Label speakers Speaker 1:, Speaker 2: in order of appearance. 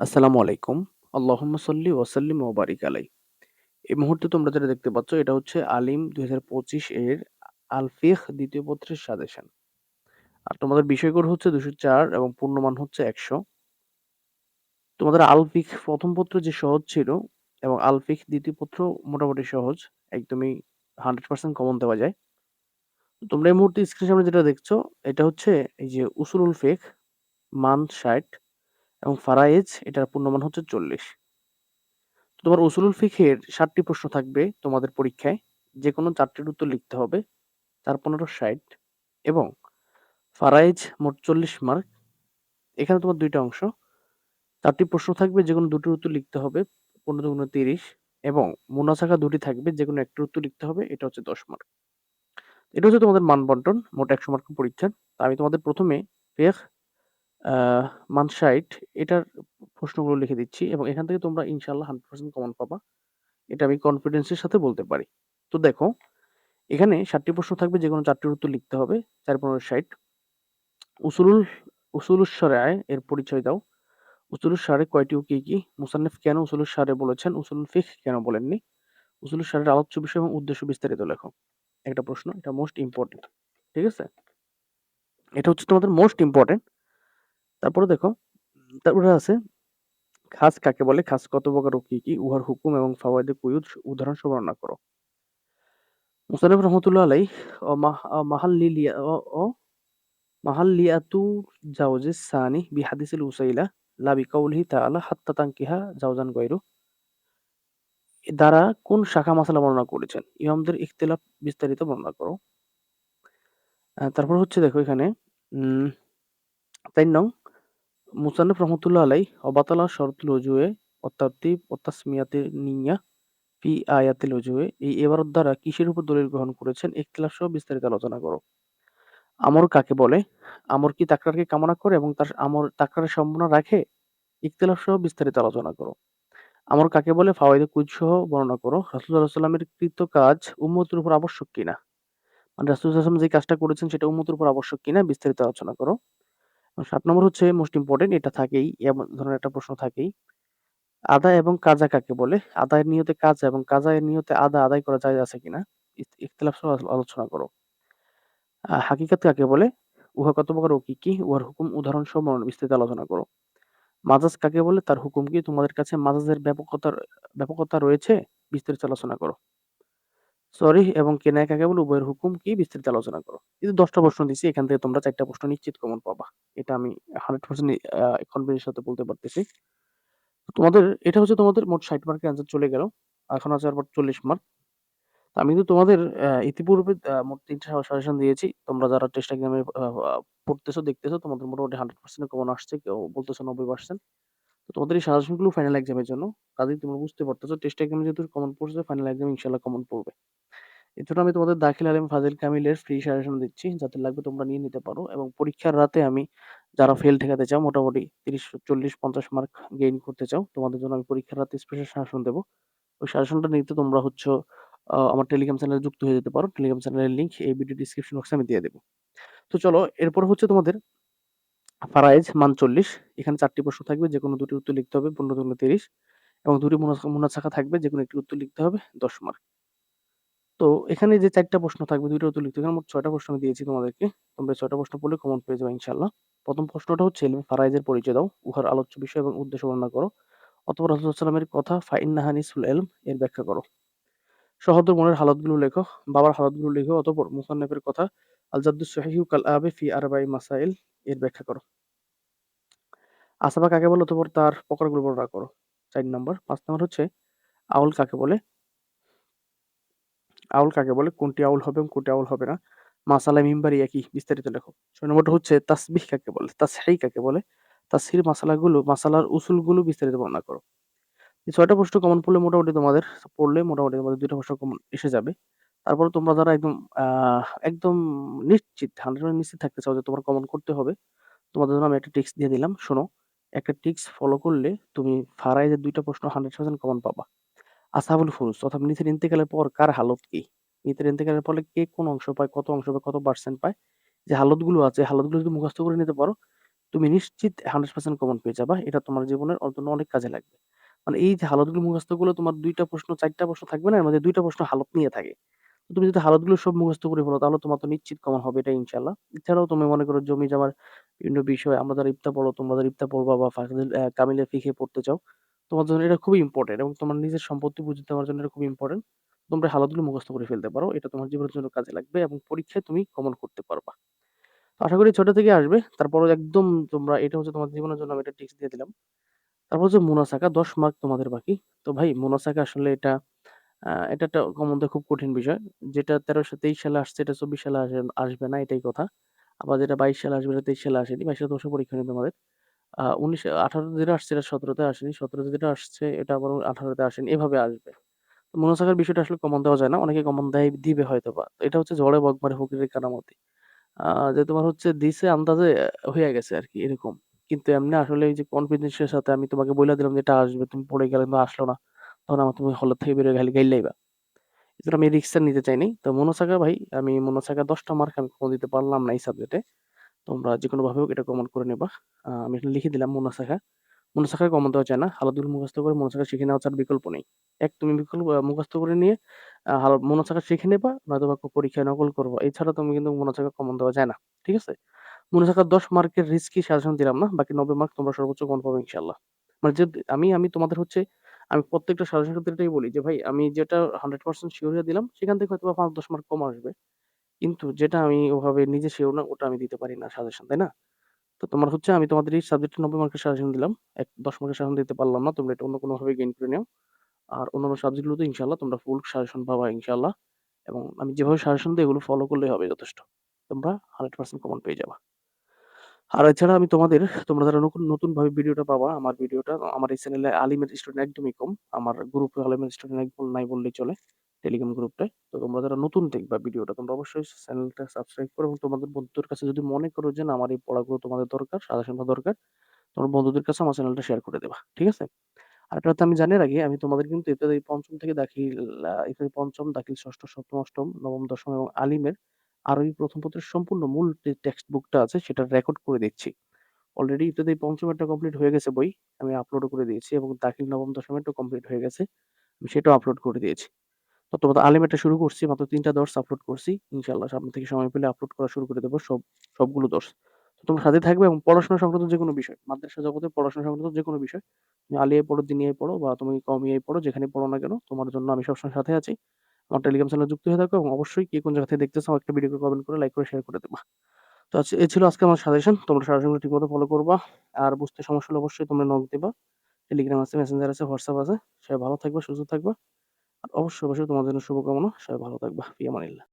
Speaker 1: আসসালামু আলাইকুম। আল্লাহুম্মা সাল্লি ওয়া সাল্লিম আলাই এই মুহূর্তে তোমরা যেটা দেখতে পাচ্ছ, এটা হচ্ছে আলিম দুই হাজার পঁচিশ এর আ আল ফিকহ ২য় পত্রের সাজেশন। আর তোমাদের বিষয়কোড হচ্ছে ২০৪ এবং পূর্ণমান হচ্ছে ১০০। তোমাদের আল ফিকহ ১ম পত্র যে সহজ ছিল এবং আল ফিকহ ২য় পত্র মোটামুটি সহজ। একদমই 100% কমন দেওয়া যায়। তোমরা এই মুহূর্তে স্ক্রিনের সামনে যেটা দেখছ, এটা হচ্ছে এই যে উসুলুল ফিকহ মান ৬০ এবং ফারায়েজ, এটার পূর্ণমান হচ্ছে ৪০। তোমার উসুলুল ফিখের ৭ টি প্রশ্ন থাকবে তোমাদের পরীক্ষায়। যেকোনো ৪ টির উত্তর লিখতে হবে। ৪ ১৫ ৬০ এবং ফারায়েজ মোট ৪০ মার্ক। এখানে তোমার দুইটা অংশ। চারটি প্রশ্ন থাকবে, যেকোনো ২ টির উত্তর লিখতে হবে। ১৫ দুগুণে ৩০ এবং মুনাসাখা ২ টি থাকবে, যেকোনো ১ টির উত্তর লিখতে হবে। এটা হচ্ছে 10 মার্ক। এটা হচ্ছে তোমাদের মান বন্টন। মোট ১০০ মার্কের পরীক্ষা। তো আমি তোমাদের ১ম এ মান ৬০ এটার প্রশ্নগুলো লিখে দিচ্ছি এবং এখান থেকে তোমরা ইনশাআল্লাহ 100% কমন পাবা। এটা আমি কনফিডেন্সের সাথে বলতে পারি। তো দেখো, এখানে ৭ টি প্রশ্ন থাকবে যে কোনো চারটির উত্তর লিখতে হবে। ৪ ১৫ ৬০ উসুলুল উসুলুস শরিয়াহ এর পরিচয় দাও। উসুলুস শরিয়াহ কয়টি ও কি, কি? মুসান্নিফ কেন উসুলুস শরিয়াহ বলেছেন? উসুলুল ফিকহ কেন বলেননি? উসুলুস শরিয়াহর আলোচ্য বিষয় এবং উদ্দেশ্য বিস্তারিত লেখো। একটা প্রশ্ন। এটা মোস্ট ইম্পর্টেন্ট ঠিক আছে? এটা হচ্ছে তোমাদের মোস্ট ইম্পোর্টেন্ট। তারপরে দেখো, তারপরে আছে খাস কাকে বলে? খাস কত প্রকার ও কি, কি? উহার হুকুম এবং ফাওয়ায়েদে কুয়ুদ উদাহরণ বর্ণনা করো। মুসান্নিফ রহমাতুল্লাহ মাহ অ মাহাল্লিলিয়া অ মাহাল্লিয়াতু জাওজিস সানি বিহাদিসিল উসাইলা লা বিকাউলিহি তাআলা হাত্তা তানকিহা জাওজান গায়রু দ্বারা কোন শাখা মাসালা বর্ণনা করেছেন? ইমামদের ইখতিলাফ বিস্তারিত বর্ণনা করো। তারপর হচ্ছে দেখো এখানে ৪ নং মুসান্নিফ রহমাতুল্লাহ আলাইহ অবাতালা শরতুল ওজুয়ে ওয়াত-তারতিব ওয়াত-তাসমিয়াতে নিয়্যা ফি আয়াতিল ওজুয়ে এই ইবারত দ্বারা কিসের উপর দলিল গ্রহণ করেছেন? ইখতিলাফ সহ বিস্তারিত আলোচনা করো। আমর কাকে বলে? আমর কি তাকরারকে কামনা করে এবং তার আমর তাকরারের সম্ভাবনা রাখে? ইখতিলাফ সহ বিস্তারিত আলোচনা করো। আমর কাকে বলে? ফাওয়ায়েদে কুইদ সহ বর্ণনা করো। রাসূল সাল্লাল্লাহু আলাইহি ওয়াসাল্লামের কৃত কাজ উম্মতের উপর আবশ্যক কিনা? মানে রাসূল সাল্লাল্লাহু যে কাজটা করেছেন সেটা উম্মতের উপর আবশ্যক কিনা? বিস্তারিত আলোচনা করো। ৭ নম্বর হচ্ছে মোস্ট ইম্পোর্টেন্ট এটা থাকেই এমন ধরনের একটা প্রশ্ন থাকেই। আদা এবং কাজা কাকে বলে? আদায়ের নিয়তে কাজা এবং কাজায়ের নিয়তে আদা আদায় করা যায় আছে কিনা? সহ আলোচনা করো। হাকিকাত কাকে বলে? উহা কত প্রকার ও কি, কি? উহার হুকুম উদাহরণ সহ বিস্তারিত আলোচনা করো। মাজাজ কাকে বলে? তার হুকুম কি? তোমাদের কাছে মাজাজের ব্যাপকতার ব্যাপকতা রয়েছে? বিস্তারিত আলোচনা করো। সরিহ এবং কেনায়া কাকে বলে? উভয়ের হুকুম কি? বিস্তারিত আলোচনা করো। এই যে ১০ টা প্রশ্ন দিছি এখান থেকে তোমরা চারটা প্রশ্ন নিশ্চিত কমন পাবা। এটা আমি 100% আ কনফিডেন্স সাথে বলতে পারতেছি। তোমাদের এটা হচ্ছে তোমাদের মোট ৬০ মার্কের অ্যান্সার চলে গেল। এখন আছে আবার ৪০ মার্ক। আমি কিন্তু তোমাদের ইতিপূর্বে মোট ৩ টা সাজেশন দিয়েছি। তোমরা যারা টেস্ট এক্সামে আ আ পড়তেছো, দেখতেছো তোমাদের মোটামুটি 100% কমন আসছে। কেউ বলতেছো ৯০% তো তোমাদের এই সাজেশনগুলো ফাইনাল এক্সামের জন্য। কাজেই তোমরা বুঝতে পারতেছো টেস্ট এক্সামে যেহেতু কমন পড়ছে ফাইনাল এক্সামে ইনশাআল্লাহ কমন পড়বে। জন্য আমি তোমাদের দাখিল আলেম ফাজিল কামিলের ফ্রি সাজেশন দিচ্ছি। যাদের লাগবে তোমরা নিয়ে নিতে পারো এবং পরীক্ষার রাতে আমি যারা ফেল ঠেকাতে চাও মোটামুটি ৩০, ৪০, ৫০ মার্ক গেইন করতে চাও, তোমাদের জন্য আমি পরীক্ষার রাতে স্পেশাল সাজেশন দেবো ওই সাজেশনটা নিতে তোমরা হচ্ছে আমার টেলিগ্রাম চ্যানেলে যুক্ত হয়ে যেতে পারো। টেলিগ্রাম চ্যানেলের লিংক এই ভিডিও ডেসক্রিপশন বক্সে আমি দিয়ে দেবো তো চলো এরপর হচ্ছে তোমাদের ফারায়েজ, মান ৪০ এখানে চারটি প্রশ্ন থাকবে, যেকোনো ২ টির উত্তর লিখতে হবে ১৫ দুগুণে ৩০ এবং ২ টি মুনাসা, মুনাসাখা থাকবে, যেকোনো একটির উত্তর লিখতে হবে ১০ মার্ক। তো এখানে যে চারটা প্রশ্ন থাকবে ২ টা উত্তর লিখতে হবে। মোট ৬ টা প্রশ্ন আমি দিয়েছি তোমাদেরকে। তোমরা ছয়টা প্রশ্ন পড়লে কমন পেয়ে যাবে ইনশাল্লাহ প্রথম প্রশ্নটা হচ্ছে ইলমে ফারায়েজের পরিচয় দাও। উহার আলোচ্য বিষয় এবং উদ্দেশ্য বর্ণনা করো। অথবা রাসূল সাল্লাল্লাহু আলাইহি ওয়াসাল্লামের কথা ফাইন্নাহা নিসফুল ইলম এর ব্যাখ্যা করো। সহোদর বোনের হালাতগুলো লেখো। বাবার হালতগুলো লিখো। অতঃপর মুসান্নিফের কথা আল জাদ্দুস সহিহু কাল আবি ফি আরবাই মাসাইল, এর ব্যাখ্যা করো। আসাবা কাকে বলে? অতঃপর তার প্রকারগুলো বর্ণনা করো। ৪ নাম্বার। ৫ নাম্বার হচ্ছে আউল কাকে বলে? আউল কাকে বলে? কোনটি আউল হবে এবং কোনটি আউল হবে না? মাসালা মিম্বারি একই বিস্তারিত লেখো। ৬ নম্বরটা হচ্ছে তাসবিহ কাকে বলে? তাসহিহ কাকে বলে? তাসহির মাসালাগুলো মাসালার উসুলগুলো বিস্তারিত বর্ণনা করো। এই ৬ টা প্রশ্ন কমন পড়লে মোটামুটি তোমাদের পড়লে মোটামুটি তোমাদের ২ টা প্রশ্ন কমন এসে যাবে। তারপরে তোমরা যারা একদম একদম নিশ্চিত 100% নিশ্চিত থাকতে চাও যে তোমার কমন করতে হবে, তোমাদের জন্য আমি একটা ট্রিক্স দিয়ে দিলাম। শোনো, একটা ট্রিক্স ফলো করলে তুমি ফারায়েজের ২ টা প্রশ্ন 100% কমন পাবা। আসহাবুল ফুরুজ অর্থাৎ নিথের ইন্তেকালের পর কার হালত কি? নিথের ইন্তেকালের ফলে কে কোন অংশ পায়, কত অংশ পায়, কত পার্সেন্ট পায়? যে হালতগুলো আছে, হালতগুলো যদি মুখস্থ করে নিতে পারো, তুমি নিশ্চিত 100% কমন পেয়ে যাবা। এটা তোমার জীবনের অ অনেক কাজে লাগবে। মানে এই যে হালতগুলো মুখস্থ করলে তোমার ২ টা প্রশ্ন ৪ টা প্রশ্ন থাকবে না? এর মধ্যে ২ টা প্রশ্ন হালত নিয়ে থাকে। তুমি যদি হালতগুলো সব মুখস্থ করে ফেলো তাহলে তোমার তো নিশ্চিত কমন হবে এটা ইনশাআল্লাহ। এছাড়াও তুমি মনে করো জমি-জমার বিভিন্ন বিষয় আমরা যারা ইফতা পড়ো, তোমরা যারা ইফতা পড়বা বা অ্যা কামিলের ফিকহে পড়তে চাও, তোমার জন্য এটা খুবই ইম্পোর্টেন্ট এবং তোমার নিজের সম্পত্তি বুঝে দেওয়ার জন্য এটা খুবই ইম্পোর্টেন্ট। তোমরা হালতগুলো মুখস্থ করে ফেলতে পারো। এটা তোমার জীবনের জন্য কাজে লাগবে এবং পরীক্ষায় তুমি কমন করতে পারবা। আশা করি ছোট থেকেই আসবে। তারপরেও একদম তোমরা এটা হচ্ছে তোমাদের জীবনের জন্য আমি একটা টিপস দিয়ে দিলাম। তারপর হচ্ছে মুনাসাকা ১০ মার্ক তোমাদের বাকি। তো ভাই মুনাসাকা আসলে এটা এটা একটা কমন খুব কঠিন বিষয়। যেটা ১৩২৩ সালে আসছে এটা ২৪ সালে আসে আসবে না এটাই কথা। আবার যেটা ২২ সালে আসবে এটা ২৩ সালে আসেনি। ২২ সালে তো অবশ্যই পরীক্ষা নেই তোমাদের। আ ১৯ ১৮ যেটা আসছে এটা ১৭ তে আসেনি। ১৭ তে যেটা আসছে এটা আবার ১৮ তে আসেনি। এভাবে আসবে। তো মুনাসাকার বিষয়টা আসলে কমন দেওয়া যায় না। অনেকে কমন দেয় দিবে হয়তোবা। তো এটা হচ্ছে ঝড়ে বকমারে ফকিরের কারামতি। আ যে তোমার হচ্ছে দিছে আন্দাজে আ হইয়া গেছে আরকি এরকম। কিন্তু এমনি আসলে এই যে কনফিডেন্স এর সাথে আমি তোমাকে বইলা দিলাম যে এটা আসবে, তুমি পড়ে গেলে কিন্তু আসলো না। তখন আমার তুমি হলের থেকে বের হয়ে খালি গাইল্লাইবা। এজন্য আমি রিস্কটা নিতে চাই নাই। তো মোনোসাকা ভাই, আমি মোনোসাকা ১০ টা মার্ক আমি কখনো দিতে পারলাম না এই সাবজেক্টে। তোমরা যেকোনোভাবে হোক এটা কমন করে নিবা। আমি এখানে লিখে দিলাম মোনাসাকা। মোনাসাকা কমন দেওয়া যায় না। হালাতুল মুখস্থ করে মোনাসাকা শিখে নেওয়া ছাড়া বিকল্প নেই। এক, তুমি বিকল্প মুখস্থ করে নিয়ে মোনাসাকা শিখে নিবা, নয়তোবা ক, পরীক্ষায় নকল করব এছাড়া তুমি কিন্তু মোনাসাকা কমন দেওয়া যায় না। ঠিক আছে? মোনাসাকার ১০ মার্কের রিস্কি সাজেশন দিলাম না। বাকি ৯০ মার্ক তোমরা সর্বোচ্চ কমন পাবে ইনশাআল্লাহ। মানে যে, আমি আমি তোমাদের হচ্ছে আমি প্রত্যেকটা সাজেশন ক্ষেত্রে বলি যে ভাই আমি যেটা 100% সিউর হয়ে দিলাম সেখান থেকে হয়তোবা ৫-১০ মার্ক কম আসবে। কিন্তু যেটা আমি ওভাবে নিজে সিউর না ওটা আমি দিতে পারি না সাজেশন, তাই না? তো তোমার হচ্ছে আমি তোমাদের এই সাবজেক্টে ৯০ মার্কের সাজেশন দিলাম। এক ১০ মার্কের সাজেশন দিতে পারলাম না। তোমরা এটা অন্য কোনোভাবে গেইন করে নিও। আর অন্যান্য সাবজেক্টগুলোতে ইনশাল্লাহ তোমরা ফুল সাজেশন পাবা ইনশাল্লাহ এবং আমি যেভাবে সাজেশন দেই এগুলো ফলো করলেই হবে যথেষ্ট। তোমরা 100% কমন পেয়ে যাবা। আর এছাড়া আমি তোমাদের তোমরা যারা নকুন নতুনভাবে ভিডিওটা পাবা, আমার ভিডিওটা আমার এই চ্যানেলে আলিমের স্টুডেন্ট একদমই কম। আমার গ্রুপে আলিমের স্টুডেন্ট একদম নাই বললেই চলে। টেলিগ্রাম গ্রুপটায়। তো তোমরা যারা নতুন দেখবা ভিডিওটা তোমরা অবশ্যই চ্যানেলটা সাবস্ক্রাইব করো এবং তোমাদের বন্ধুদের কাছে যদি মনে করো যে না আমার এই পড়াগুলো তোমাদের দরকার, সাজেশনটা দরকার, তোমার বন্ধুদের কাছে আমার চ্যানেলটা শেয়ার করে দেবা। ঠিক আছে? আরেকটা কথা আমি জানার আগে আমি তোমাদের কিন্তু ইত্যাদি পঞ্চম থেকে দাখিল ইত্যাদি ৫ম, দাখিল ৬ষ্ঠ, ৭ম, ৮ম, ৯ম, ১০ম এবং আলিমের আরবি প্রথম পত্রের সম্পূর্ণ মূল যে টেক্সট বুকটা আছে সেটা রেকর্ড করে দিচ্ছি। অলরেডি ইত্যাদি ৫ম এরটা কমপ্লিট হয়ে গেছে বই। আমি আপলোডও করে দিয়েছি এবং দাখিল ৯ম, ১০ম এরটাও কমপ্লিট হয়ে গেছে। আমি সেটাও আপলোড করে দিয়েছি। তত্ত্ববোধ আলিমেরটা শুরু করছি। মাত্র ৩ টা দর্স আপলোড করছি। ইনশাল্লাহ সামনে থেকে সময় পেলে আপলোড করা শুরু করে দেবো সব সবগুলো দর্স। তো তোমরা সাথেই থাকবে এবং পড়াশোনা সংক্রান্ত যে কোনো বিষয়, মাদ্রাসা জগতে পড়াশোনা সংক্রান্ত যেকোনো বিষয়, তুমি আলিয়ায় পড়ো, দিনিয়ায় পড়ো বা তুমি কওমিয়ায় পড়ো, যেখানে পড়ো না কেন তোমার জন্য আমি সবসময় সাথে আছি। আমার টেলিগ্রাম চ্যানেলে যুক্ত হয়ে থাকো এবং অবশ্যই কে কোন জায়গা থেকে দেখতেছো আমার একটা ভিডিওকে কমেন্ট করে, লাইক করে, শেয়ার করে দিবা। তো আচ্ছা এই ছিল আজকে আমার সাজেশন। তোমরা সাজেশনগুলো ঠিকমতো ফলো করবা। আর বুঝতে সমস্যা হলে অবশ্যই তোমরা নক দেবা টেলিগ্রাম আছে, মেসেঞ্জার আছে, হোয়াটসঅ্যাপ আছে। সবাই ভালো থাকবা, সুস্থ থাকবা। আর অবশ্যই, অবশ্যই তোমাদের জন্য শুভকামনা। সবাই ভালো থাকবা। ফি আমানিল্লাহ।